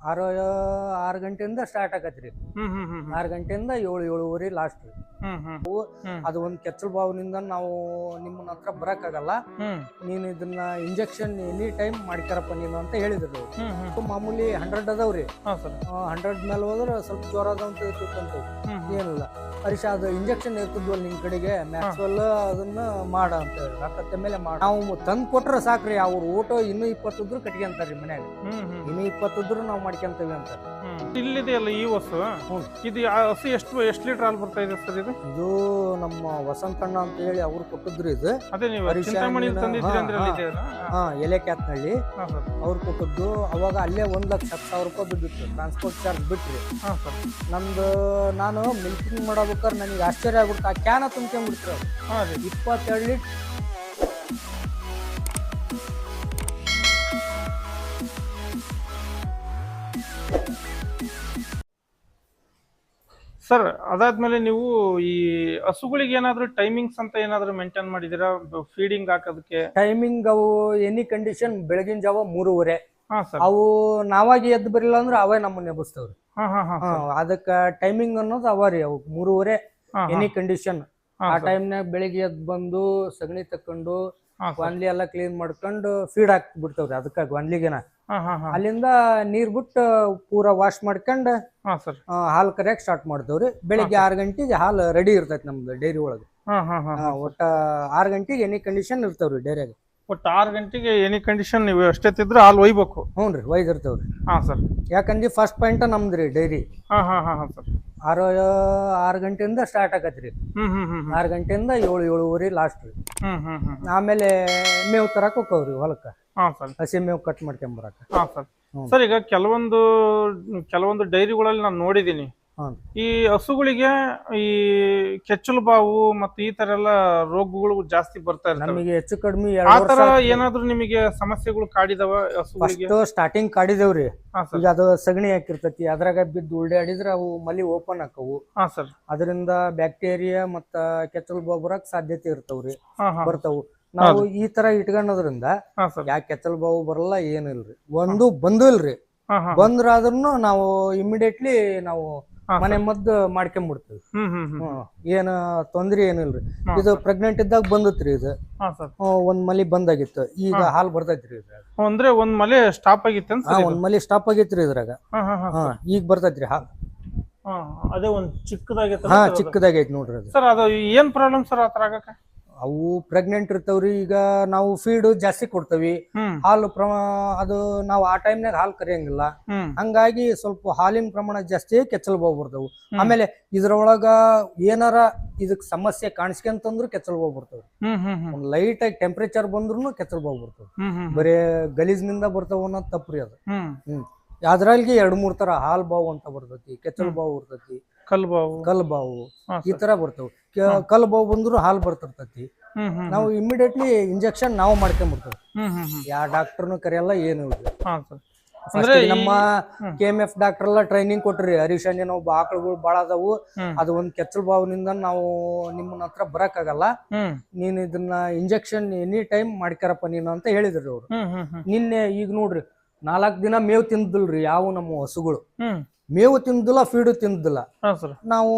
ಆರು ಆರು ಗಂಟೆಯಿಂದ ಸ್ಟಾರ್ಟ್ ಆಕತ್ರಿ ಆರು ಗಂಟೆಯಿಂದ ಏಳು ಏಳುವರೆ ಲಾಸ್ಟ್ ಅದು ಒಂದು ಕೆಚ್ಚಲ್ ಬಾವಿನಿಂದ ನಾವು ನಿಮ್ಮನ್ನ ಹತ್ರ ಬರಕ್ಕಾಗಲ್ಲ. ಹ್ಮ್. ನೀನು ಇದನ್ನ ಇಂಜೆಕ್ಷನ್ ಎನಿ ಟೈಮ್ ಮಾಡ್ಕ್ಯಾರಪ್ಪ ನೀನು ಅಂತ ಹೇಳಿದ್ರು. ಮಾಮೂಲಿ ಹಂಡ್ರೆಡ್ ಅದಾವ್ರಿ ಹಂಡ್ರೆಡ್ ಮೇಲೆ ಹೋದ್ರೆ ಸ್ವಲ್ಪ ಜ್ವರ ಅದಂತ ಏನಿಲ್ಲ. ಹರೀಶ್ ಅದು ಇಂಜೆಕ್ಷನ್ ಇರ್ತಿದ್ವಲ್ಲ ನಿಮ್ ಕಡೆಗೆ? ಮ್ಯಾಕ್ಸ್ವೆಲ್ ಅದನ್ನ ಮಾಡ ಅಂತ ಹೇಳಿ. ರಕ್ತದ ಮೇಲೆ ಮಾಡ. ನಾವು ತಂದ್ ಕೊಟ್ರೆ ಸಾಕ್ರಿ ಅವ್ರ ಊಟ ಇನ್ನೂ ಇಪ್ಪತ್ತಿದ್ರು ಕಟ್ಗೆ ಅಂತಾರ್ರಿ ಮನ್ಯಾಗ. ಇನ್ನೂ ಇಪ್ಪತ್ತಿದ್ರು ನಾವು ಮಾಡ್ಕೊಂತೀವಿ ಅಂತ. ಇಲ್ಲಿದೆಯಲ್ಲ ಈ ಹಸು. ಇದು ಆ ಹಸು ಎಷ್ಟು ಎಷ್ಟು ಲೀಟರ್ ಹಾಲು ಬರ್ತಾ ಇದೆ ಸರ್ ಇದು? ಇದು ನಮ್ಮ ವಸಂತಣ್ಣ ಅಂತ ಹೇಳಿ ಅವ್ರು ಕೊಟ್ಟಿದ್ರು ಇದು. ಅದೇ ನೀವು ಹಾ, ಎಲೆ ಹಾ ಸರ್. ಅವ್ರು ಕೊಟ್ಟಿದ್ದು ಅವಾಗ ಅಲ್ಲೇ ಒಂದ್ ಲಕ್ಷ ಹತ್ತು ಸಾವಿರ ರೂಪಾಯಿ ಬಿದ್ದಿತ್ತು. ಟ್ರಾನ್ಸ್ಪೋರ್ಟ್ ಚಾರ್ಜ್ ಬಿಟ್ರಿ. ನಮ್ದು ನಾನು ಮಿಲ್ಕಿಂಗ್ ಮಾಡ್ಬೇಕಾದ್ರೆ ನನಗೆ ಆಶ್ಚರ್ಯ ಆಗ್ಬಿಡ್ತು. ಆ ಕ್ಯಾನ ತುಂಬ್ಕೊಂಡ್ಬಿಡ್ತಾರೆ ಹಾಂ ರೀ. ಇಪ್ಪತ್ತೆರಡು ಲೀಟ್ ಸರ್ ಅದಾದ್ಮೇಲೆ ನೀವು ಈ ಹಸುಗಳಿಗೆ ಏನಾದ್ರು ಟೈಮಿಂಗ್ಸ್ ಅಂತ ಏನಾದ್ರು ಮೇಂಟೈನ್ ಮಾಡಿದೀರಾ ಫೀಡಿಂಗ್ ಹಾಕೋದಕ್ಕೆ? ಟೈಮಿಂಗ್ ಅವು ಎನಿ ಕಂಡೀಷನ್ ಬೆಳಗಿನ ಜಾವ ಮೂರುವರೆ. ಹಾ ಸರ್. ಅವು ನಾವಾಗಿ ಎದ್ದು ಬರಲಿಲ್ಲ ಅಂದ್ರೆ ಅವೇ ನಮ್ಮನ್ನ ಎಬ್ಬಿಸ್ತವ್ರಿ. ಅದಕ್ಕ ಟೈಮಿಂಗ್ ಅನ್ನೋದು ಅವ ರೀ ಅವು ಮೂರುವರೆ ಎನಿ ಕಂಡೀಷನ್ ಆ ಟೈಮ್ ಟೈಮ್ನಾಗ ಬೆಳಿಗ್ಗೆ ಎದ್ ಬಂದು ಸಗಣಿ ತಕೊಂಡು. ಗ್ವಾನ್ಲಿ ಎಲ್ಲ ಕ್ಲೀನ್ ಮಾಡ್ಕೊಂಡು ಫೀಡ್ ಹಾಕಿ ಬಿಡ್ತಾವ್ರಿ ಅದಕ್ಕ ಗ್ವಾನ್ಲಿಗೆನ ಅಲ್ಲಿಂದ ನೀರ್ ಬಿಟ್ಟು ಪೂರಾ ವಾಶ್ ಮಾಡ್ಕೊಂಡು ಹಾಲ್ ಕರಿಯಕ್ ಸ್ಟಾರ್ಟ್ ಮಾಡ್ತಾವ್ರಿ ಬೆಳಿಗ್ಗೆ ಆರ್ ಗಂಟೆಗೆ ಹಾಲು ರೆಡಿ ಇರ್ತೈತಿ ನಮ್ದು ಡೈರಿ ಒಳಗೆ. ಒಟ್ಟ ಆರ್ ಗಂಟೆಗೆ ಎನಿ ಕಂಡೀಷನ್ ಇರ್ತಾವ್ರಿ ಡೈರಿಯಾಗ ಒಟ್ಟು ಆರು ಗಂಟೆಗೆ ಎನಿ ಕಂಡೀಷನ್ ನೀವು ಎಷ್ಟೊತ್ತಿದ್ರೆ ಹಾಲು ಒಯ್ಬೇಕು. ಹ್ಞೂ ರೀ ಒಯ್ದಿರ್ತೇವೆ ರೀ. ಹಾಂ ಸರ್ ಯಾಕಂದ್ರೆ ಫಸ್ಟ್ ಪಾಯಿಂಟ್ ನಮ್ದು ರೀ ಡೈರಿ ಹಾಂ ಹಾಂ ಹಾಂ ಹಾಂ ಸರ್ ಆರು ಆರು ಗಂಟೆಯಿಂದ ಸ್ಟಾರ್ಟ್ ಆಗತ್ತೆ ರೀ. ಹ್ಞೂ ಹ್ಞೂ ಹ್ಞೂ ಆರು ಗಂಟೆಯಿಂದ ಏಳು ಏಳುವರೆ ಲಾಸ್ಟ್ ರೀ. ಹ್ಞೂ ಹ್ಞೂ ಹ್ಞೂ ಆಮೇಲೆ ಮೇವು ತರಕ್ ಹೋಗ್ತಾವ್ರಿ ಹೊಲಕ್ಕೆ. ಹಾಂ ಸರ್ ಹಸಿ ಮೇವು ಕಟ್ ಮಾಡ್ಕೊಂಬರಕ್ಕೆ ಹಾಂ ಸರ್. ಸರ್ ಈಗ ಕೆಲವೊಂದು ಕೆಲವೊಂದು ಡೈರಿಗಳಲ್ಲಿ ನಾನು ನೋಡಿದ್ದೀನಿ ಈ ಹಸುಗಳಿಗೆ ಈ ಕೆಚ್ಚಲು ಬಾವು ಮತ್ತೆ ಈ ತರ ಎಲ್ಲ ರೋಗಗಳು ಜಾಸ್ತಿ ಬರ್ತಾ ಇರ್ತವೆ. ನಮಗೆ ಹೆಚ್ಚು ಕಡಿಮೆ ಆ ಎರಡು ತರ ವರ್ಷ ಏನಾದ್ರು ನಿಮಗೆ ಸಮಸ್ಯೆಗಳು ಕಾಡಿದವ ಹಸುಗಳಿಗೆ? ಫಸ್ಟ್ ಸ್ಟಾರ್ಟಿಂಗ್ ಕಾಡಿದೇವ್ರಿ. ಹಾ ಸರ್. ಈಗ ಅದು ಸಗಣಿ ಹಾಕಿರ್ತೈತಿ ಅದ್ರಾಗ ಬಿದ್ದು ಉಲ್ಡಾಡಿದ್ರೆ ಅವು ಮಲಿ ಓಪನ್ ಆಕವು ಹಾ ಸರ್. ಅದರಿಂದ ಬ್ಯಾಕ್ಟೀರಿಯಾ ಮತ್ತ ಕೆಚ್ಚಲ್ ಬಾವು ಬರಕ್ ಸಾಧ್ಯತೆ ಇರ್ತಾವ್ರಿ ಹಾ ಹಾ. ಬರ್ತಾವು. ನಾವು ಈ ತರ ಇಟ್ಕೊಂಡೋದ್ರಿಂದ ಹಾ ಸರ್. ಯಾಕೆ ಕೆಚ್ಚಲ್ ಬಾವು ಬರಲ್ಲ ಏನಿಲ್ರಿ. ಒಂದು ಬಂದು ಇಲ್ರಿ ಹಾ ಹಾ. ಬಂದ್ರಾದ್ರೂ ನಾವು ಇಮಿಡಿಯೇಟ್ಲಿ ನಾವು ಮನೆ ಮದ್ದು ಮಾಡ್ಕೊಂಡ್ಬಿಡ್ತೀವಿ. ಏನ ತೊಂದ್ರೆ ಏನಿಲ್ರಿ ಇದು ಪ್ರೆಗ್ನೆಂಟ್ ಇದ್ದಾಗ ಬಂದತ್ರಿ ಇದು. ಒಂದ್ ಮಲಿ ಬಂದಾಗಿತ್ತು. ಈಗ ಹಾಲ್ ಬರ್ತೈತ್ರಿ ಇದ್ರಾಗ. ಅಂದ್ರೆ ಒಂದ್ ಮಲಿ ಸ್ಟಾಪ್ ಆಗಿತ್ತು ಒಂದ್ ಮಲಿ ಸ್ಟಾಪ್ ಆಗಿತ್ರಿ ಇದ್ರಾಗ. ಈಗ ಬರ್ತೈತ್ರಿ ಹಾಲ್. ಅದೇ ಒಂದ್ ಚಿಕ್ಕದಾಗೈತೆ ಹಾ ಚಿಕ್ಕದಾಗೈತಿ ನೋಡ್ರಿ ಸರ್ ಅದು ಏನ್ ಪ್ರಾಬ್ಲಮ್ ಸರ್ ಆತರ ಆಗಕ್ಕೆ? ಅವು ಪ್ರೆಗ್ನೆಂಟ್ ಇರ್ತಾವ್ರಿ ಈಗ ನಾವು ಫೀಡ್ ಜಾಸ್ತಿ ಕೊಡ್ತೇವಿ. ಹಾಲು ಅದು ನಾವು ಆ ಟೈಮ್ನಾಗ ಹಾಲು ಕರಿಯಂಗಿಲ್ಲ. ಹಂಗಾಗಿ ಸ್ವಲ್ಪ ಹಾಲಿನ ಪ್ರಮಾಣ ಜಾಸ್ತಿ ಕೆಚ್ಚಲ್ ಬಾವು ಬರ್ತಾವು. ಆಮೇಲೆ ಇದ್ರೊಳಗ ಏನಾರ ಇದಕ್ ಸಮಸ್ಯೆ ಕಾಣಿಸ್ಕೊಂತಂದ್ರು ಕೆಚ್ಚಲು ಬಾವು ಬರ್ತಾವ ಒಂದ್ ಲೈಟ್ ಆಗಿ ಟೆಂಪರೇಚರ್ ಬಂದ್ರು ಕೆಚ್ಚಲ್ ಬಾವು ಬರ್ತಾವ ಬರೇ ಗಲೀಜ್ನಿಂದ ಬರ್ತಾವ ಅನ್ನೋದು ತಪ್ಪ್ರಿ ಅದು. ಹ್ಮ್. ಹ್ಮ್. ಅದ್ರಲ್ಲಿ ಎರಡ್ ಮೂರ್ ತರ ಹಾಲ್ ಬಾವು ಅಂತ ಬರ್ತೈತಿ ಕೆಚ್ಚಲ್ ಬಾವು ಬರ್ತೈತಿ ಕಲ್ ಬಾವು ಕಲ್ ಬಾವು ಹಾ, ಈ ತರ ಬರ್ತಾವ. ಕಲ್ಬಾವು ಬಂದ್ರು ಹಾಲ್ ಬರ್ತಿರ್ತತಿ. ನಾವು ಇಮಿಡಿಯೇಟ್ಲಿ ಇಂಜೆಕ್ಷನ್ ನಾವು ಮಾಡ್ಕೊಂಡ್ಬಿಡ್ತೇವೆ ಯಾವ ಡಾಕ್ಟರ್ನು ಕರೆಯಲ್ಲ ಏನು ಇಲ್ಲ. ಅಂದ್ರೆ ನಮ್ಮ. ಕೆ ಎಂ ಎಫ್ ಡಾಕ್ಟರ್ ಎಲ್ಲ ಟ್ರೈನಿಂಗ್ ಕೊಟ್ರಿ ಹರೀಶ್ ನಾವು ಆಕಳುಗಳು ಬಾಳ ಅದಾವು. ಅದು ಒಂದ್ ಕೆಚ್ಚಲ್ ಬಾವಿನಿಂದ ನಾವು ನಿಮ್ಮನ್ನ ಹತ್ರ ಬರಕ್ಕಾಗಲ್ಲ. ಆಗಲ್ಲ ನೀನ್ ಇದನ್ನ ಇಂಜೆಕ್ಷನ್ ಎನಿ ಟೈಮ್ ಮಾಡ್ಕಾರಪ್ಪ ನೀನು ಅಂತ ಹೇಳಿದ್ರಿ ಅವ್ರು. ನಿನ್ನೆ ಈಗ ನೋಡ್ರಿ ನಾಲ್ಕ್ ದಿನ ಮೇವು ತಿಂದಿಲ್ರಿ ಯಾವ ನಮ್ಮ ಹಸುಗಳು. ಮೇವು ತಿಂದಿಲ್ಲ ಫೀಡು ತಿಂದಿಲ್ಲ ಹಾ ಸರ್. ನಾವು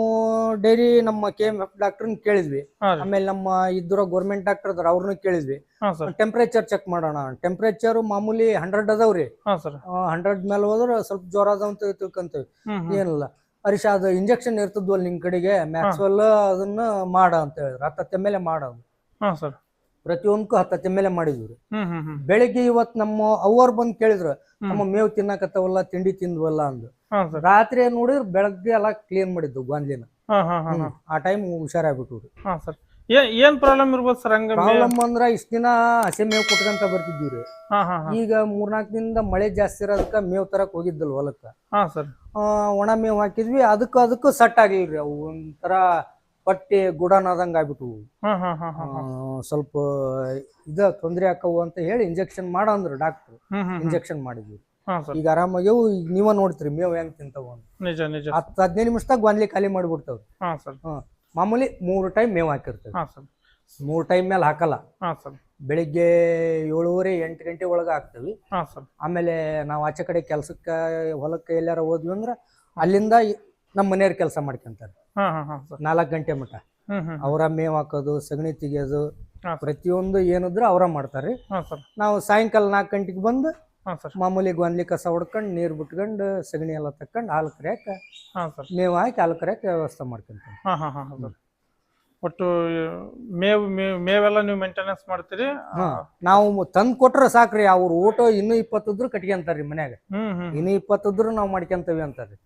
ಡೈರಿ ನಮ್ಮ ಕೆ ಎಂ ಎಫ್ ಡಾಕ್ಟರ್ನ ಕೇಳಿದ್ವಿ. ಹಾ ರೀ. ಆಮೇಲೆ ನಮ್ಮ ಇದ್ರ ಗೌರ್ಮೆಂಟ್ ಡಾಕ್ಟರ್ ಅದ್ರ ಅವ್ರನ್ನ ಕೇಳಿದ್ವಿ. ಹಾ ಸರ್. ಟೆಂಪರೇಚರ್ ಚೆಕ್ ಮಾಡೋಣ. ಟೆಂಪರೇಚರ್ ಮಾಮೂಲಿ ಹಂಡ್ರೆಡ್ ಅದಾವ್ರಿ ಹಾ ಸರ್. ಹಂಡ್ರೆಡ್ ಮೇಲೆ ಹೋದ್ರೆ ಸ್ವಲ್ಪ ಜ್ವರ ಅದಾವ ಅಂತ ತಿಳ್ಕೊಂತೇವಿ. ಹ್ಮ್ ಹ್ಮ್. ಏನಿಲ್ಲ. ಹರೀಶ್ ಅದು ಇಂಜೆಕ್ಷನ್ ಇರ್ತದ್ವಲ್ಲ ನಿಮ್ ಕಡೆಗೆ ಮ್ಯಾಕ್ಸ್ವೆಲ್ ಅದನ್ನ ಮಾಡ ಅಂತ ಹೇಳಿದ್ರು. ಹತ್ತತ್ತೆ ಮೇಲೆ ಮಾಡ ಅಂದ್ರು. ಹಾ ಸರ್. ಪ್ರತಿಯೊಂದಕ್ಕೂ ಹತ್ತು ಮೇಲೆ ಮಾಡಿದ್ವಿ. ಎ ಮಾಡಿದ್ವಿ ರೀ ಬೆಳಿಗ್ಗೆ ಇವತ್ ನಮ್ಮ ಅವರ್ ಬಂದ್ ಕೇಳಿದ್ರು. ನಮ್ಮ ಮೇವು ತಿನ್ನಕತ್ತವಲ್ಲ ತಿಂಡಿ ತಿಂದ್ವಲ್ಲ ಅಂದು. ರಾತ್ರಿ ನೋಡಿದ್ರೆ ಬೆಳಗ್ಗೆ ಎಲ್ಲ ಕ್ಲೀನ್ ಮಾಡಿದ್ದು ಗಾಂಧಿನ ಆ ಟೈಮ್ ಹುಷಾರಾಗ್ಬಿಟ್ಟು ಸರ್. ಏನ್ ಪ್ರಾಬ್ಲಮ್ ಇರ್ಬೋದು ಸರ್ ಹಂಗ ಪ್ರಾಬ್ಲಮ್ ಅಂದ್ರ ಇಷ್ಟ ದಿನ ಹಸಿ ಮೇವು ಕೊಟ್ಕೊಂತ ಬರ್ತಿದ್ವಿ ರೀ. ಈಗ ಮೂರ್ನಾಲ್ಕ ದಿನದಿಂದ ಮಳೆ ಜಾಸ್ತಿ ಇರೋದಕ್ಕ ಮೇವ್ ತರಕ್ ಹೋಗಿದ್ದಲ್ ಹೊಲಕ್ಕ ಒಣ ಮೇವ್ ಹಾಕಿದ್ವಿ ಅದಕ್ಕ ಅದಕ್ಕೂ ಸಟ್ ಆಗಿಲ್ರಿ ಅವು ಒಂಥರ ಪಟ್ಟಿ ಗುಡನಾದಂಗ ಆಗ್ಬಿಟ್ಟು ಹಾ ಹಾ ಹಾ ಹಾ ಹಾ. ಸ್ವಲ್ಪ ಇದ ತೊಂದ್ರೆ ಆಕವು ಅಂತ ಹೇಳಿ ಇಂಜೆಕ್ಷನ್ ಮಾಡ ಅಂದ್ರು ಡಾಕ್ಟರ್. ಹ್ಮ್ ಹ್ಮ್ ಹ್ಮ್. ಇಂಜೆಕ್ಷನ್ ಮಾಡಿದ್ವಿ. ಹಾ ಸರ್. ಈಗ ಆರಾಮಾಗ್ಯವು ಈಗ ನೀವ ನೋಡ್ತೀರಿ ಮೇವ್ ಹೆಂಗ್ ತಿಂತಾವ ಅಂತ. ನಿಜ ನಿಜ. ಹತ್ತು ಹದಿನೈದು ನಿಮಿಷದಾಗ ಗೊಂದ್ಲಿ ಖಾಲಿ ಮಾಡ್ಬಿಡ್ತಾವ. ಹಾ ಸರ್. ಮಾಮೂಲಿ ಮೂರು ಟೈಮ್ ಮೇವ್ ಹಾಕಿರ್ತೇವೆ. ಹಾ ಸರ್. ಮೂರು ಟೈಮ್ ಮೇಲೆ ಹಾಕಲ್ಲ. ಹಾ ಸರ್. ಬೆಳಿಗ್ಗೆ ಏಳುವರೆ ಎಂಟು ಗಂಟೆ ಒಳಗ ಹಾಕ್ತೇವಿ. ಹಾ ಸರ್. ಆಮೇಲೆ ನಾವು ಆಚೆ ಕಡೆ ಕೆಲ್ಸಕ್ಕೆ ಹೊಲಕ್ಕೆ ಎಲ್ಲಾರ ಹೋದ್ವಿ ಅಂದ್ರೆ ಅಲ್ಲಿಂದ ಈ- ನಮ್ಮ ಮನೆಯವ್ರ ಕೆಲಸ ಮಾಡ್ಕೊಂತಾರೆ. ನಾಲ್ಕು ಗಂಟೆ ಮಟ್ಟ ಅವರ ಮೇವ್ ಹಾಕೋದು ಸಗಣಿ ತೆಗಿಯೋದು ಪ್ರತಿಯೊಂದು ಏನಿದ್ರು ಅವರ ಮಾಡ್ತಾರೆ. ನಾವು ಸಾಯಂಕಾಲ ನಾಲ್ಕು ಗಂಟೆಗೆ ಬಂದು ಮಾಮೂಲಿ ಗೊಂದ್ಲಿ ಕಸ ಹೊಡ್ಕೊಂಡು ನೀರು ಬಿಟ್ಕೊಂಡು ಸಗಣಿ ಎಲ್ಲ ತಕೊಂಡು ಹಾಲು ಕರಿಯಕ ಮೇವು ಹಾಕಿ ಹಾಲು ಕರಿಯಕ್ಕೆ ವ್ಯವಸ್ಥೆ ಮಾಡ್ಕೊಂತೀವಿ. ಒಟ್ಟು ಮೇವು ಮೇವ್ ಮೇವೆಲ್ಲ ನೀವು ಮೇಂಟೆನೆನ್ಸ್ ಮಾಡ್ತೀರಿ. ನಾವು ತಂದು ಕೊಟ್ರೆ ಸಾಕ್ರಿ ಅವ್ರ ಊಟ ಇನ್ನೂ ಇಪ್ಪತ್ತಿದ್ರು ಕಟ್ಕೊಂತಾರ್ರಿ ಮನ್ಯಾಗ. ಇನ್ನೂ ಇಪ್ಪತ್ತಿದ್ರು ನಾವು ಮಾಡ್ಕೊಂತೀವಿ ಅಂತಾರ್ರಿ.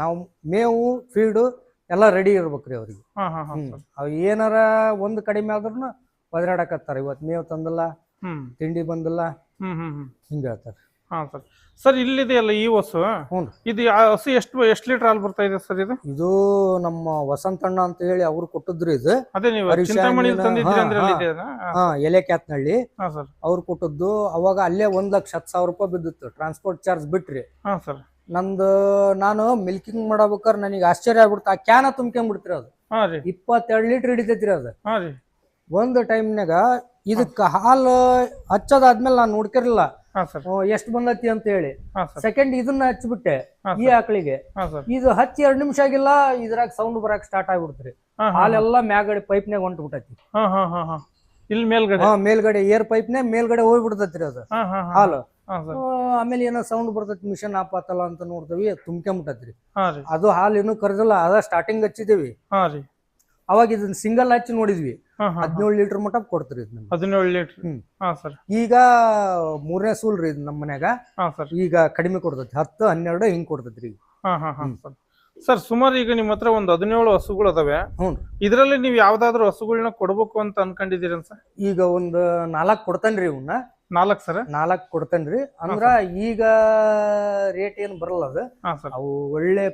ನಾವು ಮೇವು ಫೀಡು ಎಲ್ಲ ರೆಡಿ ಇರ್ಬೇಕ್ರಿ ಅವ್ರಿಗೆ. ಅವ್ ಏನಾರ ಒಂದ್ ಕಡಿಮೆ ಆದ್ರೂ ಒದರಾಡಕತ್ತಾರ. ಇವತ್ ಮೇವ್ ತಂದಲ್ಲ ತಿಂಡಿ ಬಂದಲ್ಲ ಹಿಂಗ ಹ್ಮ್ ಹ್ಮ್. ಹಿಂಗೆ ಹೇಳ್ತಾರೆ. ಹಾ ಸರ್. ಸರ್ ಇಲ್ಲಿದೆಯಲ್ಲ ಈ ಹಸು? ಇದು ಆ ಹಸು ಎಷ್ಟು ಎಷ್ಟು ಲೀಟರ್ ಹಾಲು ಬರ್ತಾ ಇದೆ ಸರ್ ಇದು? ಇದು ನಮ್ಮ ವಸಂತಣ್ಣ ಅಂತ ಹೇಳಿ ಅವ್ರು ಕೊಟ್ಟಿದ್ರು ಇದು. ಅದೇ ನೀವು ಎಲೆ ಕ್ಯಾತ್ನಳ್ಳಿ. ಅವ್ರು ಕೊಟ್ಟದ್ದು ಅವಾಗ ಅಲ್ಲೇ ಒಂದ್ ಲಕ್ಷ ಹತ್ತು ಸಾವಿರ ರೂಪಾಯಿ ಬಿದ್ದಿತ್ತು. ಟ್ರಾನ್ಸ್ಪೋರ್ಟ್ ಚಾರ್ಜ್ ಬಿಟ್ರಿ. ಹಾ ಸರ್. ನಂದು ನಾನು ಮಿಲ್ಕಿಂಗ್ ಮಾಡ್ಬೇಕಾದ್ರೆ ನನಗೆ ಆಶ್ಚರ್ಯ ಆಗ್ಬಿಡ್ತು. ಆ ಕ್ಯಾನ ತುಂಬ್ಕೊಂಡ್ಬಿಡ್ತೀರಿ ಅದು. ಹಾ ರೀ. ಇಪ್ಪತ್ತೆರಡು ಲೀಟರ್ ಹಿಡಿತೈತ್ರಿ ಅದು. ಹಾ ರೀ. ಒಂದು ಟೈಮ್ನಾಗ ಇದಕ್ಕ ಹಾಲು ಹಚ್ಚೋದಾದ್ಮೇಲೆ ನಾನು ನೋಡ್ಕಿರ್ಲಿಲ್ಲ ಹಾ ಸರ್. ಎಷ್ಟು ಬಂದತಿ ಅಂತ ಹೇಳಿ. ಹಾ ಸರ್. ಸೆಕೆಂಡ್ ಇದನ್ನ ಹಚ್ಬಿಟ್ಟೆ ಹಾ ಈ ಆಕಳಿಗೆ. ಹಾ ಸರ್. ಇದು ಹಚ್ಚಿ ಎರಡು ನಿಮಿಷ ಆಗಿಲ್ಲ ಇದ್ರಾಗ ಸೌಂಡ್ ಬರಕ್ ಸ್ಟಾರ್ಟ್ ಆಗ್ಬಿಡ್ತ್ರಿ. ಹಾ ಹಾ ಹಾಲೆಲ್ಲ ಮ್ಯಾಗಡೆ ಪೈಪ್ನಾಗ ಹೊಂಟ್ಬಿಟ್ಟೈತಿ. ಹಾ ಹಾ ಹಾ ಹಾ. ಇಲ್ಲಿ ಮೇಲ್ಗಡೆ? ಹಾ ಮೇಲ್ಗಡೆ ಏರ್ ಪೈಪ್ನೇ ಮೇಲ್ಗಡೆ ಹೋಗ್ಬಿಡ್ತೈತ್ರಿ ಅದು. ಹಾ ಹಾ ಹಾ. ಹಾಲು. ಹಾ ಸರ್. ಆಮೇಲೆ ಏನೋ ಸೌಂಡ್ ಬರ್ತೈತಿ ಮಿಷನ್ ಆಪಾತಲ್ಲ ಅಂತ ನೋಡ್ತೀವಿ ತುಂಬ್ಕೊಂಬಿಟ್ಟತ್ರಿ. ಹಾ ರೀ. ಅದು ಹಾಲು ಇನ್ನೂ ಕರೆದಿಲ್ಲ ಅದ ಸ್ಟಾರ್ಟಿಂಗ್ ಹಚ್ಚಿದೀವಿ. ಹಾ ರೀ. ಅವಾಗ ಇದನ್ನ ಸಿಂಗಲ್ ಹಚ್ಚಿ ನೋಡಿದ್ವಿ. ಹಾ ಹಾ ಹದಿನೇಳು ಲೀಟರ್ ಮಟ್ಟ ಕೊಡ್ತೀರಿ ಇದು ನಮ್ಗೆ. ಹದಿನೇಳು ಲೀಟರ್ ಹ್ಮ್. ಹಾ ಸರ್. ಈಗ ಮೂರನೇ ಸೂಲ್ರಿ ಇದು ನಮ್ಮ ಮನ್ಯಾಗ. ಹಾ ಸರ್. ಈಗ ಕಡಿಮೆ ಕೊಡ್ತೈತಿ ಹತ್ತು ಹನ್ನೆರಡು ಹಿಂಗ್ ಕೊಡ್ತೈತ್ರಿ ಈಗ. ಹಾ ಹಾ ಹಾ ಸರ್. ಸರ್ ಸುಮಾರು ಈಗ ನಿಮ್ಮ ಹತ್ರ ಒಂದು ಹದಿನೇಳು ಹಸುಗಳು ಅದಾವೆ. ಹ್ಞೂ. ಇದರಲ್ಲಿ ನೀವು ಯಾವ್ದಾದ್ರು ಹಸುಗಳನ್ನ ಕೊಡ್ಬೇಕು ಅಂತ ಅನ್ಕೊಂಡಿದ್ದೀರ ಸರ್? ಈಗ ಒಂದು ನಾಲ್ಕು ಕೊಡ್ತಾನ್ರಿ ಇವನ್ನ ನಾಲ್ಕು ಸರ್? ನಾಲ್ಕು ಕೊಡ್ತೇನ್ರಿ. ಅಂದ್ರ ಈಗ ರೇಟ್ ಏನ್ ಬರಲ್ಲ ಅದು. ಹಾ ಸರ್. ಅವು ಒಳ್ಳೆ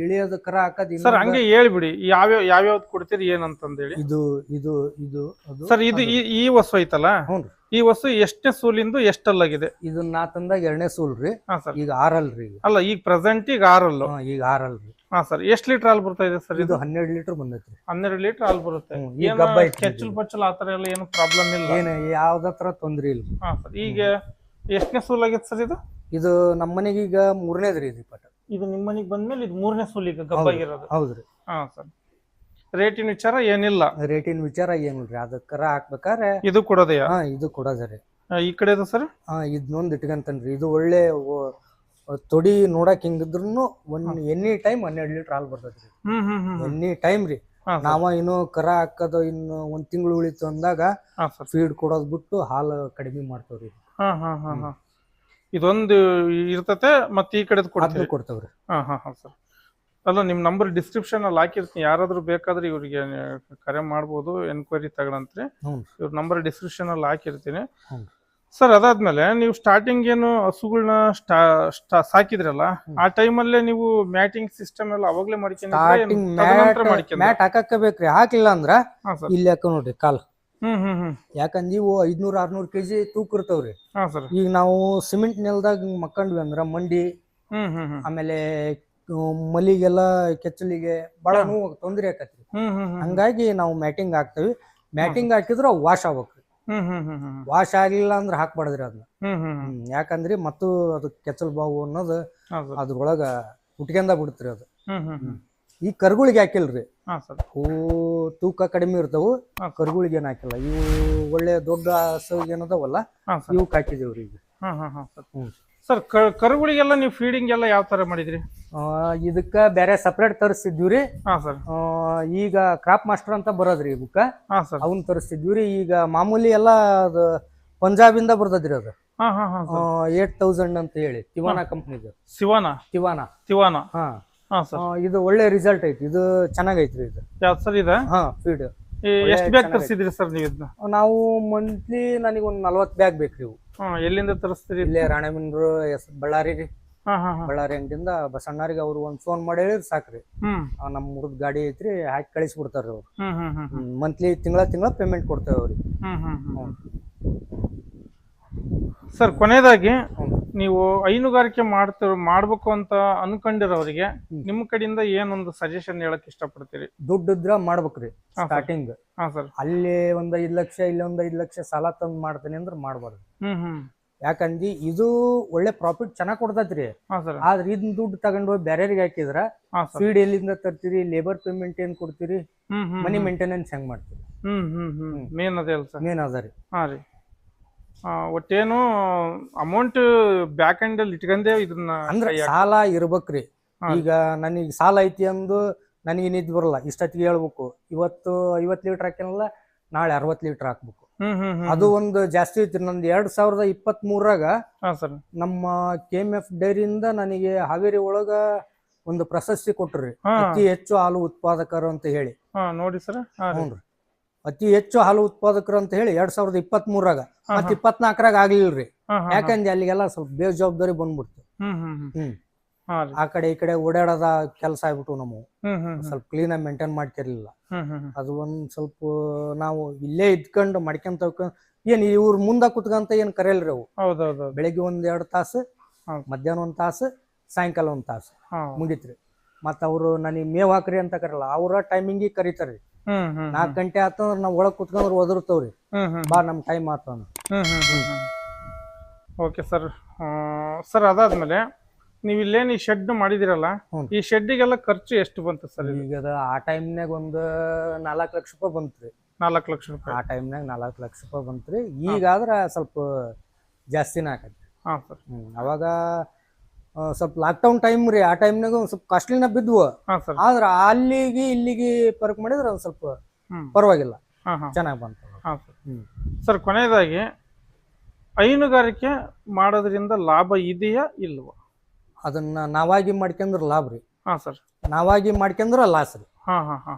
ಇಳಿಯೋದ ಕರ ಹಾಕದ್ ಸರ್ ಹಂಗೆ ಹೇಳ್ಬಿಡಿ. ಯಾವ್ಯಾವ ಯಾವ್ಯಾವ್ದು ಕೊಡ್ತೀರಿ ಏನಂತಂದೇಳಿ ಇದು ಇದು ಇದು ಅದು. ಸರ್ ಇದು ಈ ಈ ವಸ್ತು ಐತಲ್ಲ? ಹ್ಞೂ ಈ ವಸ್ತು ಎಷ್ಟನೇ ಸೂಲಿಂದು ಎಷ್ಟಲ್ಲಾಗಿದೆ? ಇದನ್ನ ನಾ ತಂದಾಗ ಎರಡನೇ ಸೂಲ್ ರೀ ಹಾ ಸರ್. ಈಗ ಆರಲ್ರಿ ಈಗ. ಅಲ್ಲ ಈಗ ಪ್ರೆಸೆಂಟ್ ಈಗ ಆರಲ್ಲ. ಈಗ ಆರಲ್ರಿ. ಹಾ ಸರ್ ಎಷ್ಟು ಲೀಟರ್ ಹಾಲು ಬರ್ತಾ ಇದೆ ಸರ್ ಇದು? ಇದು ಹನ್ನೆರಡು ಲೀಟರ್ ಬಂದೈತ್ರಿ. ಹನ್ನೆರಡು ಲೀಟರ್ ಹಾಲು ಬರುತ್ತೆ. ಹ್ಮ್, ಈಗ ಏನು ಗಬ್ಬ ಐತ್ರಿ ಕೆಚ್ಚಲ್ ಪಚ್ಚಲ್ ಆತರ ಎಲ್ಲ ಏನು ಪ್ರಾಬ್ಲಮ್ ಇಲ್ಲ? ಏನು ಯಾವ್ದತ್ರ ತೊಂದ್ರೆ ಇಲ್ಲ. ಹಾ ಸರ್ ಈಗ ಎಷ್ಟನೇ ಸೂಲ್ ಆಗೈತೆ ಸರ್ ಇದು? ಇದು ನಮ್ಮ ಮನೆಗೆ ಈಗ ಮೂರನೇದ್ರಿ ಇದು ಪಟ ಇದು ನಿಮ್ಮ ಮನೆಗೆ ಬಂದ್ಮೇಲೆ ಇದು ಮೂರನೇ ಸೂಲ್ ಈಗ ಗಬ್ಬಾಗಿರೋದು ಹೌದ್ರಿ. ಹಾ ಸರ್. ರೇಟಿನ ವಿಚಾರ ಏನಿಲ್ಲ. ರೇಟಿನ ವಿಚಾರ ಏನಿಲ್ರಿ ಅದಕ್ಕರ ಹಾಕ್ಬೇಕಾರೆ ಇದು ಕೊಡೋದೆಯಾ? ಹಾ ಇದು ಕೊಡೋದ್ರಿ. ಆ, ಈ ಕಡೆದು ಸರ್? ಹಾ ಇದನ್ನೊಂದು ಇಟ್ಕಂತನ್ರಿ. ಇದು ಒಳ್ಳೆ ತೊಡಿ ನೋಡಕ್ ಹಿಂಗಿದ್ರು ಒನ್ ಎನಿ ಟೈಮ್ ಹನ್ನೆರಡು ಲೀಟರ್ ಹಾಲು ಬರ್ತೈತಿ ಹ್ಮ್ ಹ್ಮ್ ಹ್ಮ್ ಎನಿ ಟೈಮ್ ರೀ. ನಾವ ಇನ್ನು ಕರ ಹಾಕೋದು ಇನ್ನು ಒಂದ್ ತಿಂಗಳು ಉಳಿತು ಅಂದಾಗ ಫೀಡ್ ಕೊಡೋದ್ ಬಿಟ್ಟು ಹಾಲು ಕಡಿಮೆ ಮಾಡ್ತೇವ್ರಿ. ಹಾ ಹಾ ಹಾ ಹಾ. ಇದೊಂದು ಇರ್ತತೆ ಮತ್ತೆ ಈ ಕಡೆದು ಕೊಡ್ತೀವಿ ಕೊಡ್ತೇವ್ರಿ. ಹಾ ಹಾ ಹಾ ಸರ್. ಅಲ್ಲ ನಿಮ್ಮ ನಂಬರ್ ಡಿಸ್ಕ್ರಿಪ್ಷನ್ ಅಲ್ಲಿ ಹಾಕಿರ್ತೀನಿ. ಯಾರಾದ್ರೂ ಬೇಕಾದ್ರೆ ಇವರಿಗೆ ಕರೆ ಮಾಡ್ಬೋದು ಎನ್ಕ್ವೈರಿ ತಗೊಳಂತ್ರಿ. ಇವ್ರ ನಂಬರ್ ಡಿಸ್ಕ್ರಿಪ್ಷನ್ ಅಲ್ಲಿ ಹಾಕಿರ್ತೀನಿ. ಸರ್ ಅದಾದ್ಮೇಲೆ ನೀವು ಸ್ಟಾರ್ಟಿಂಗ್ ಏನು ಹಸುಗಳನ್ನ ಸ್ಟಾ ಸಾಕಿದ್ರಲ್ಲ ಆ ಟೈಮಲ್ಲೇ ನೀವು ಮ್ಯಾಟಿಂಗ್ ಸಿಸ್ಟಮ್ ಎಲ್ಲ ಅವಾಗಲೇ ಮಾಡ್ಕೊಂಡು ಮ್ಯಾಟ್ ಮ್ಯಾಟ್ ಹಾಕಕ್ಕೆ ಬೇಕ್ರಿ ಹಾಕಿಲ್ಲ ಅಂದ್ರ ಇಲ್ಲಿ ಹಾಕ ನೋಡ್ರಿ ಕಾಲ್? ಯಾಕಂದ್ರೆ ಇವು ಐದ್ನೂರ್ ಆರ್ನೂರ್ ಕೆಜಿ ತೂಕ ಇರ್ತಾವ್ರಿ. ಈಗ ನಾವು ಸಿಮೆಂಟ್ ನೆಲದಾಗ ಮಕ್ಕಂಡ್ವಿ ಅಂದ್ರ ಮಂಡಿ ಆಮೇಲೆ ಮಲಿಗೆಲ್ಲ ಕೆಚ್ಚಲಿಗೆ ಬಹಳ ನೋವು ತೊಂದ್ರೆ ಆಕತ್ರಿ. ಹಂಗಾಗಿ ನಾವು ಮ್ಯಾಟಿಂಗ್ ಹಾಕ್ತೇವಿ. ಮ್ಯಾಟಿಂಗ್ ಹಾಕಿದ್ರ ವಾಶ್ ಹ್ಮ್ ವಾಶ್ ಆಗ್ಲಿಲ್ಲ ಅಂದ್ರೆ ಹಾಕ್ಬಾರ್ದ್ರಿ ಅದನ್ನ ಯಾಕಂದ್ರಿ ಮತ್ತು ಅದು ಕೆಚ್ಚಲ್ ಬಾವು ಅನ್ನೋದು ಅದ್ರೊಳಗ ಉಟ್ಕೊಂಡ ಬಿಡ್ತ್ರಿ ಅದು. ಹ್ಮ್ ಹ್ಮ್ ಹ್ಮ್. ಈ ಕರ್ಗುಳಿಗೆ ಹಾಕಿಲ್ರಿ. ಹಾ ತೂಕ ಕಡಿಮೆ ಇರ್ತಾವು ಕರ್ಗುಳಿಗೆ ಏನ್ ಹಾಕಿಲ್ಲ. ಇವು ಒಳ್ಳೆ ದೊಡ್ಡ ಹಸು ಏನದಾವಲ್ಲ ಇವು ಸರ್. ಇವಕ್ಕೆ ಹಾಕಿದೇವ್ರಿ ಈಗ. ಸರ್ ಕರುಗಳಿಗೆಲ್ಲ ನೀವು ಫೀಡಿಂಗ್ ಎಲ್ಲ ಯಾವ ತರ ಮಾಡಿದ್ರಿ? ಇದಕ್ಕ ಬೇರೆ ಸಪ್ರೇಟ್ ತರಿಸ್ತಿದ್ವಿ ಹಾ ಸರ್. ಈಗ ಕ್ರಾಪ್ ಮಾಸ್ಟರ್ ಅಂತ ಬರೋದ್ರಿ ಇದಕ್ಕ ಹಾ ಸರ್. ಅವನ್ ತರಿಸ್ತಿದ್ವಿ ರೀ. ಈಗ ಮಾಮೂಲಿ ಎಲ್ಲ ಅದು ಪಂಜಾಬಿಂದ ಬರ್ತದ್ರಿ ಅದು. ಏಟ್ ತೌಸಂಡ್ ಅಂತ ಹೇಳಿ. ತಿವಾನಾ ಕಂಪ್ನಿದು ಸಿವಾನಾ ತಿವಾನ? ತಿವಾನ. ಹಾ. ಇದು ಒಳ್ಳೆ ರಿಸಲ್ಟ್ ಐತಿ. ಇದು ಚೆನ್ನಾಗೈತ್ರಿ ಇದು. ಯಾವ್ದು ಸರ್ ಇದು? ಹಾ ಫೀಡ್ ಎಷ್ಟು ಬ್ಯಾಗ್ ತರಿಸಿದ್ರಿ ಸರ್ ನೀವು ನಾವು ಮಂತ್ಲಿ ನನಗೆ ಒಂದು ನಲ್ವತ್ತು ಬ್ಯಾಗ್ ಬೇಕು ಇವು. ಹಾ ಎಲ್ಲಿಂದ ತರಿಸ್ತೀರಿ? ಇಲ್ಲೇ ರಾಣೆಬೆನ್ನೂರು ಎಸ್ ಬಳ್ಳಾರಿ ರೀ. ಹಾ ಹಾ ಹಾ. ಬಳ್ಳಾರಿ ಅಂಗಡಿಯಿಂದ ಬಸಣ್ಣರಿಗೆ ಅವ್ರು ಒಂದ್ ಫೋನ್ ಮಾಡಿ ಹೇಳಿದ್ರೆ ಸಾಕ್ರಿ. ಹ್ಮ್. ಆ, ನಮ್ಮ ಹುಡುಗ ಗಾಡಿ ಐತ್ರಿ ಹಾಕಿ ಕಳಿಸ್ಬಿಡ್ತಾರ ಅವ್ರು. ಹ್ಮ್ ಹ್ಮ್ ಮಂತ್ಲಿ ತಿಂಗಳ ತಿಂಗಳ ಪೇಮೆಂಟ್ ಕೊಡ್ತೇವೆ ಅವ್ರಿಗೆ. ಹ್ಮ್ ಹ್ಮ್. ಹ್ಮ್. ಸರ್ ಕೊನೆಯದಾಗಿ ನೀವು ಹೈನುಗಾರಿಕೆ ಮಾಡ್ತಿರೋ ಮಾಡ್ಬೇಕು ಅಂತ ಅನ್ಕೊಂಡಿರೋರಿಗೆ. ನಿಮ್ಮ ಕಡೆಯಿಂದ ಏನೊಂದು ಸಜೆಷನ್ ಹೇಳಕ್ ಇಷ್ಟಪಡ್ತೀರಿ? ದುಡ್ಡು ಇದ್ರ ಮಾಡ್ಬೇಕ್ರಿ ಸ್ಟಾರ್ಟಿಂಗ್ ಹಾ ಸರ್. ಅಲ್ಲಿ ಒಂದ್ ಐದ್ ಲಕ್ಷ ಇಲ್ಲಿ ಒಂದ್ ಐದ್ ಲಕ್ಷ ಸಾಲ ತಂದ್ ಮಾಡ್ತೀನಿ ಅಂದ್ರೆ ಮಾಡ್ಬಾರ್ದು. ಹ್ಮ್ ಹ್ಮ್. ಯಾಕಂದಿ ಇದು ಒಳ್ಳೆ ಪ್ರಾಫಿಟ್ ಚೆನ್ನಾಗ್ ಕೊಡ್ತೈತ್ರಿ. ಹಾ ಸರ್. ಆದ್ರೆ ಇದನ್ ದುಡ್ಡು ತಗೊಂಡ್ ಹೋಗಿ ಬೇರೆಯವ್ರಿಗೆ ಹಾಕಿದ್ರ ಹಾ ಸರ್. ಫೀಡ್ ಎಲ್ಲಿಂದ ತರ್ತೀರಿ ಲೇಬರ್ ಪೇಮೆಂಟ್ ಏನ್ ಕೊಡ್ತೀರಿ ಹ್ಮ್ ಹ್ಮ್ ಮನಿ ಮೇಂಟೆನೆನ್ಸ್ ಹೆಂಗ್ ಮಾಡ್ತೀರಿ? ಹ್ಮ್ ಹ್ಮ್ ಹ್ಮ್. ಮೇನ್ ಅದೇ ಅಲ್ಲ ಸರ್. ಮೇನ್ ಅದ ರೀ. ಹಾ ರೀ. ಆ, ಒಟ್ಟೇನು ಅಮೌಂಟ್ ಬ್ಯಾಕ್ ಎಂಡ್ ಅಲ್ಲಿ ಇಟ್ಕೊಂಡೇ ಇದನ್ನ ಅಂದ್ರೆ ಸಾಲ ಇರ್ಬೇಕ್ರಿ. ಈಗ ನನಗೆ ಸಾಲ ಐತಿ ಅಂದು ನನಗೆ ನಿದ್ದೆ ಬರಲ್ಲ. ಇಷ್ಟೊತ್ತಿಗೆ ಹೇಳ್ಬೇಕು ಇವತ್ತು ಐವತ್ ಲೀಟರ್ ಹಾಕಿನಲ್ಲ ನಾಳೆ ಅರವತ್ ಲೀಟರ್ ಹಾಕ್ಬೇಕು. ಅದು ಒಂದು ಜಾಸ್ತಿ ಐತಿ ನಂದು ಎರಡ್ ಸಾವಿರದ ಇಪ್ಪತ್ತ್ ಮೂರಾಗ ನಮ್ಮ ಕೆ ಎಂ ಎಫ್ ಡೈರಿಯಿಂದ ನನಗೆ ಹಾವೇರಿ ಒಳಗ ಒಂದು ಪ್ರಶಸ್ತಿ ಕೊಟ್ರಿ ಅತಿ ಹೆಚ್ಚು ಹಾಲು ಉತ್ಪಾದಕರು ಅಂತ ಹೇಳಿ. ಹಾ ನೋಡಿ ಸರ್. ಹಾ ರೀ. ಹ್ಞೂನ್ರಿ ಅತಿ ಹೆಚ್ಚು ಹಾಲು ಉತ್ಪಾದಕರು ಅಂತ ಹೇಳಿ ಎರಡ್ ಸಾವಿರದ ಇಪ್ಪತ್ತ್ ಮೂರಾಗ ಮತ್. ಇಪ್ಪತ್ನಾಲ್ಕರಾಗ ಆಗ್ಲಿಲ್ರಿ. ಯಾಕಂದ್ರೆ ಅಲ್ಲಿಗೆಲ್ಲ ಸ್ವಲ್ಪ ಬೇಜವಾಬ್ದಾರಿ ಬಂದ್ಬಿಡ್ತು. ಹ್ಮ್ ಆ ಕಡೆ ಈ ಕಡೆ ಓಡಾಡೋದ ಕೆಲಸ ಆಗ್ಬಿಟ್ಟು ಹ್ಮ್ ಸ್ವಲ್ಪ ಕ್ಲೀನ್ ಆಗಿ ಮೇಂಟೈನ್ ಮಾಡ್ತಿರ್ಲಿಲ್ಲ. ಅದು ಒಂದ್ ಸ್ವಲ್ಪ ನಾವು ಇಲ್ಲೇ ಇದ್ಕೊಂಡು ಮಡ್ಕೊಂತ ಏನ್ ಇವ್ರ ಮುಂದ ಕುತ್ಕಂತ ಏನ್ ಕರೆಯಲ್ರಿ ಅವು. ಬೆಳಿಗ್ಗೆ ಒಂದ್ ಎರಡ್ ತಾಸು ಮಧ್ಯಾಹ್ನ ಒಂದ್ ತಾಸು ಸಾಯಂಕಾಲ ಒಂದ್ ತಾಸು. ಮುಗಿತ್ರಿ. ಮತ್ತ ಅವ್ರು ನನಗೆ ಮೇವ್ ಹಾಕ್ರಿ ಅಂತ ಕರಲ್ಲ. ಅವ್ರ ಟೈಮಿಂಗಿಗೆ ಕರೀತಾರ್ರಿ. ನಾಲ್ಕು ಗಂಟೆ ಆತಂದ್ರ ನಾವ್ ಒಳಗ್ ಕುತ್ಕೊಂಡ್ರ ಒದರ್ತವ್ರಿ ಬಾ ನಮ್ ಟೈಮ್ ಆತ ಓಕೆ ಸರ್. ಸರ್ ಅದಾದ್ಮೇಲೆ ನೀವು ಇಲ್ಲೇನ್ ಈ ಶೆಡ್ ಮಾಡಿದಿರಲ್ಲ ಈ ಶೆಡ್ಡಿಗೆಲ್ಲ ಖರ್ಚು ಎಷ್ಟು ಬಂತು ಸರ್ ಈಗ ಅದ ಆ ಟೈಮ್ನಾಗ ಒಂದ್ ನಾಲ್ಕು ಲಕ್ಷ ರೂಪಾಯಿ ಬಂತ್ರಿ. ನಾಲ್ಕು ಲಕ್ಷ ರೂಪಾಯಿ. ಆ ಟೈಮ್ನಾಗ ನಾಲ್ಕು ಲಕ್ಷ ರೂಪಾಯಿ ಬಂತ್ರಿ. ಈಗಾದ್ರ ಸ್ವಲ್ಪ ಜಾಸ್ತಿನ ಆಕತಿ ಹಾ ಸರ್. ಅವಾಗ ಸ್ವಲ್ಪ ಲಾಕ್ಡೌನ್ ಟೈಮ್ ರೀ ಆ ಟೈಮ್ನಾಗ ಒಂದ್ ಸ್ವಲ್ಪ ಕಾಸ್ಟ್ಲಿನ ಬಿದ್ವು. ಹಾ ಸರ್. ಆದ್ರ ಅಲ್ಲಿಗೆ ಇಲ್ಲಿಗೆ ಪರ್ಕ್ ಮಾಡಿದ್ರೆ ಒಂದ್ ಸ್ವಲ್ಪ ಹ್ಮ್. ಪರವಾಗಿಲ್ಲ. ಹಾ ಹಾ. ಚೆನ್ನಾಗಿ ಬಂತು. ಹಾ ಸರ್. ಹ್ಮ್ ಸರ್ ಕೊನೆಯದಾಗಿ ಹೈನುಗಾರಿಕೆ ಮಾಡೋದ್ರಿಂದ ಲಾಭ ಇದೆಯಾ ಇಲ್ವಾ? ಅದನ್ನ ನಾವಾಗಿ ಮಾಡ್ಕೊಂಡ್ರೆ ಲಾಭ ರೀ. ಹಾ ಸರ್. ನಾವಾಗಿ ಮಾಡ್ಕೊಂಡ್ರೆ ಲಾಸ್ ರೀ. ಹಾ ಹಾ ಹಾ.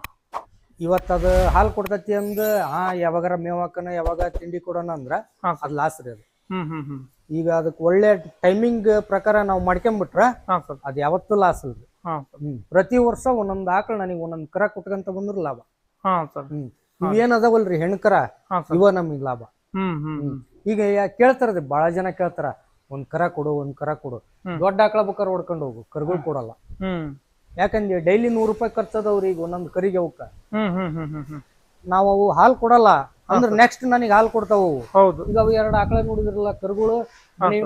ಇವತ್ತು ಅದು ಹಾಲು ಕೊಡ್ತತಿ ಅಂದ ಹಾ ಯಾವಾಗಾರ ಮೇವ್ ಹಾಕೋಣ ಯಾವಾಗ ತಿಂಡಿ ಕೊಡೋಣ ಅಂದ್ರ ಹಾ ಸರ್. ಅದ್ ಲಾಸ್ ರೀ ಅದು. ಹ್ಮ್ ಹ್ಮ್ ಹ್ಮ್. ಈಗ ಅದಕ್ಕೆ ಒಳ್ಳೆ ಟೈಮಿಂಗ್ ಪ್ರಕಾರ ನಾವು ಮಾಡ್ಕೊಂಬಿಟ್ರ ಹಾ ಸರ್. ಅದ್ ಯಾವತ್ತೂ ಲಾಸ್ ಅಲ್ರಿ. ಹಾ ಸರ್. ಪ್ರತಿ ವರ್ಷ ಒಂದೊಂದ್ ಆಕಳ ನನಗೆ ಒಂದೊಂದ್ ಕರ ಕೊಟ್ಕಂತ ಬಂದ್ರ ಲಾಭ. ಹಾ ಸರ್. ಹ್ಮ್. ಇವೇನ್ ಅದಾವಲ್ರಿ ಹೆಣ್ಕರ? ಹಾ ಸರ್. ಇವ ನಮಗ್ ಲಾಭ. ಹ್ಮ್ ಹ್ಮ್ ಹ್ಮ್. ಈಗ ಯಾ- ಬಹಳ ಜನ ಕೇಳ್ತಾರ ಒಂದ್ ಕರ ಕೊಡು ಒಂದ್ ಕರ ಕೊಡು. ಹ್ಮ್. ದೊಡ್ಡ ಆಕಳ ಬೇಕಾದ್ರೆ ಹೊಡ್ಕೊಂಡು ಹೋಗು ಕರ್ಗಳು ಕೊಡಲ್ಲ. ಹ್ಮ್. ಯಾಕಂದ್ರೆ ಡೈಲಿ ನೂರು ರೂಪಾಯಿ ಖರ್ಚದವ್ರಿ ಈಗ ಒಂದೊಂದ್ ಕರಿಗೆ ಅವಕ್ಕ. ಹ್ಮ್ ಹ್ಮ್ ಹ್ಮ್ ಹ್ಮ್ ಹ್ಮ್. ನಾವು ಅವು ಹಾಲು ಕೊಡಲ್ಲ. ಅಂದ್ರೆ ನೆಕ್ಸ್ಟ್ ನನಗೆ ಹಾಲು ಕೊಡ್ತಾವ ಹೌದು. ಈಗ ಅವು ಎರಡು ಆಕಳ ನೋಡಿದ್ರಲ್ಲ ಕರುಗಳು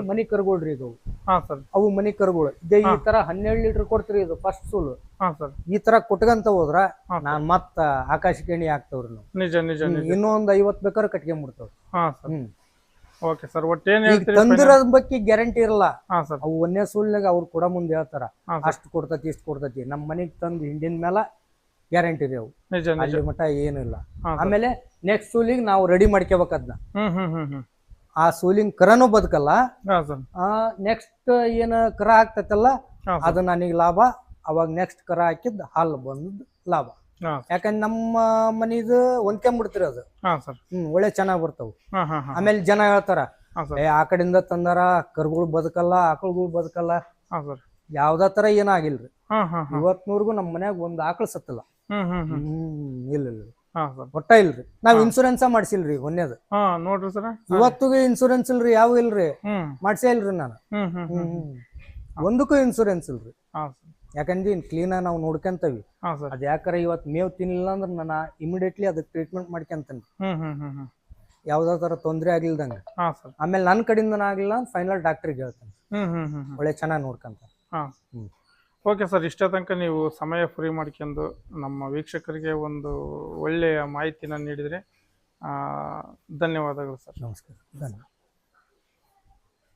ಮನಿ ಕರುಗಳ್ರಿ ಇದು. ಹಾ ಸರ್. ಅವು ಮನಿ ಕರುಗಳು. ಇದೇ ಈ ತರ ಹನ್ನೆರಡು ಲೀಟರ್ ಕೊಡ್ತೀರಿ ಇದು ಫಸ್ಟ್ ಸೂಲು ಹಾ ಸರ್. ಈ ತರ ಕೊಟ್ಕಂತ ಹೋದ್ರ. ನಾನ್ ಮತ್ತ ಆಕಾಶ ಕೇಣಿ ನಾವು. ನಿಜ ನಿಜ ಇನ್ನೊಂದ್ ಐವತ್ ಬೇಕಾದ್ರೆ ಹಾ ಸರ್. ಹ್ಮ್. Okay sir. ತಂದಿರೋದ್ ಬಗ್ಗೆ ಗ್ಯಾರಂಟಿ ಇರಲ್ಲ. ಹಾ ಸರ್. ಅವು ಒಂದೇ ಸೂಲ್ನಾಗ ಅವ್ರು ಕೂಡ ಮುಂದೆ ಹೇಳ್ತಾರ. ಅಷ್ಟು ಕೊಡ್ತತಿ ಇಷ್ಟು ಕೊಡ್ತತಿ. ನಮ್ಮ ಮನೆಗ್ ತಂದು ಹಿಂಡಿನ ಮೇಲೆ ಗ್ಯಾರಂಟಿ ರೀ ಅವು. ಅಲ್ಲಿ ಮಟ ಏನಿಲ್ಲ ಆಮೇಲೆ ನೆಕ್ಸ್ಟ್ ಸೂಲಿಂಗ್ ನಾವು ರೆಡಿ ಮಾಡ್ಕೋಬೇಕು ಅದನ್ನ ಆ ಸೂಲಿಂಗ್ ಕರನು ಬದುಕಲ್ಲ ನೆಕ್ಸ್ಟ್ ಏನ ಕರ ಆಗ್ತೈತಲ್ಲ ಅದು ನನಗೆ ಲಾಭ ಅವಾಗ ನೆಕ್ಸ್ಟ್ ಕರ ಹಾಕಿದ್ ಹಾಲು ಬಂದ್ ಲಾಭ. ಯಾಕಂದ್ರೆ ನಮ್ಮ ಮನಿದು ಹೊಂದ್ಕೊಂಡ್ಬಿಡ್ತೀರಿ ಅದು. ಹ್ಮ್ ಒಳ್ಳೆ ಚೆನ್ನಾಗ್ ಬರ್ತಾವ. ಆಮೇಲೆ ಜನ ಹೇಳ್ತಾರ ಏ ಆ ಕಡೆಯಿಂದ ತಂದಾರ ಕರುಗಳು ಬದುಕಲ್ಲ ಆಕಳುಗಳು ಬದುಕಲ್ಲ. ಯಾವ್ದ ತರ ಏನಾಗಿಲ್ರಿ ಇವತ್ನೂರ್ಗು ನಮ್ಮ ಮನ್ಯಾಗ ಒಂದ್ ಆಕಳ ಸತ್ತಲ್ಲ. ಇಲ್ಲ ಒಟ್ಟ ಇಲ್ರಿ. ನಾವ್ ಇನ್ಸೂರೆನ್ಸ್ ಮಾಡ್ಸಿಲ್ರಿ ಒಂದೇದು ಹಾ ನೋಡ್ರಿ ಸರ್. ಇವತ್ತಿಗೆ ಇನ್ಸೂರೆನ್ಸ್ ಇಲ್ರಿ ಯಾವ ಇಲ್ರಿ. ಮಾಡ್ಸೇ ಇಲ್ರಿ ನಾನು. ಒಂದಕ್ಕೂ ಇನ್ಸೂರೆನ್ಸ್ ಇಲ್ರಿ. ಯಾಕಂದ್ರೆ ಕ್ಲೀನ್ ಆಗಿ ನಾವು ನೋಡ್ಕೊಂತವಿ. ಅದ್ ಯಾಕಾರ ಇವತ್ ಮೇವ್ ತಿನ್ಲಿಲ್ಲ ಅಂದ್ರೆ ನಾನು ಇಮಿಡಿಯೇಟ್ಲಿ ಅದಕ್ಕೆ ಟ್ರೀಟ್ಮೆಂಟ್ ಮಾಡ್ಕೊಂತೀನಿ. ಹ್ಮ್ ತರ ತೊಂದ್ರೆ ಆಗಿಲ್ದಂಗ ಆಮೇಲೆ ನನ್ನ ಕಡೆಯಿಂದ ಆಗಿಲ್ಲ ಫೈನಲ್ ಡಾಕ್ಟರ್ಗೆ ಹೇಳ್ತೇನೆ. ಒಳ್ಳೆ ಚೆನ್ನಾಗಿ ನೋಡ್ಕೊಂತ. ಓಕೆ ಸರ್ ಇಷ್ಟೇ ತನಕ ನೀವು ಸಮಯ ಫ್ರೀ ಮಾಡ್ಕೊಂಡು ನಮ್ಮ ವೀಕ್ಷಕರಿಗೆ ಒಂದು ಒಳ್ಳೆಯ ಮಾಹಿತಿನ ನೀಡಿದರೆ ಧನ್ಯವಾದಗಳು ಸರ್ ನಮಸ್ಕಾರ. ಧನ್ಯವಾದ.